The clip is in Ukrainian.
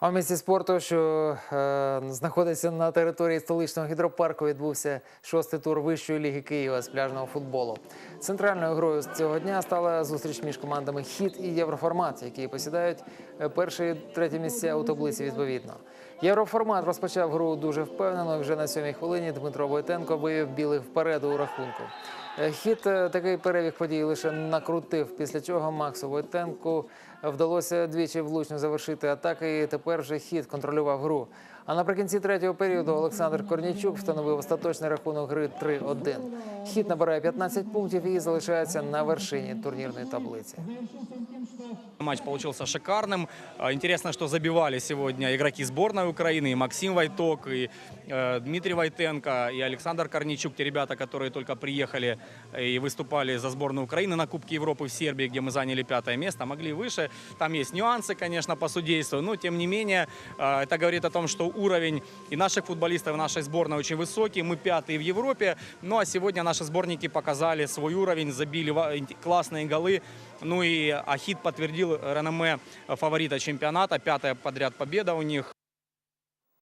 А в місті спорту, що е, знаходиться на території столичного гідропарку, відбувся шостий тур вищої ліги Києва з пляжного футболу. Центральною грою цього дня стала зустріч між командами Хіт і Євроформат, які посідають е, перше і третє місця у таблиці відповідно. Євроформат розпочав гру дуже впевнено. і Вже на сьомій хвилині Дмитро Войтенко вивів білих вперед у рахунку. Е, Хіт е, такий перебіг подій лише накрутив, після чого Максу Войтенку вдалося двічі влучно завершити атаки. і Тепер вже хід контролював гру. А наприкінці третього періоду Олександр Корнічук встановив остаточний рахунок гри 3-1. Хід набирає 15 пунктів і залишається на вершині турнірної таблиці. Матч получился шикарным. А, Интересно, что забивали сегодня игроки сборной Украины, и Максим Войток, и э, Дмитрий Войтенко, и Александр Корничук, те ребята, которые только приехали и выступали за сборную Украины на Кубке Европы в Сербии, где мы заняли пятое место, могли выше. Там есть нюансы, конечно, по судейству, но тем не менее э, это говорит о том, что уровень и наших футболистов, и нашей сборной очень высокий. Мы пятые в Европе, ну а сегодня наши сборники показали свой уровень, забили ва- классные голы. Ну и Ахит подтвердил реноме фаворита чемпионата. Пятая подряд победа у них.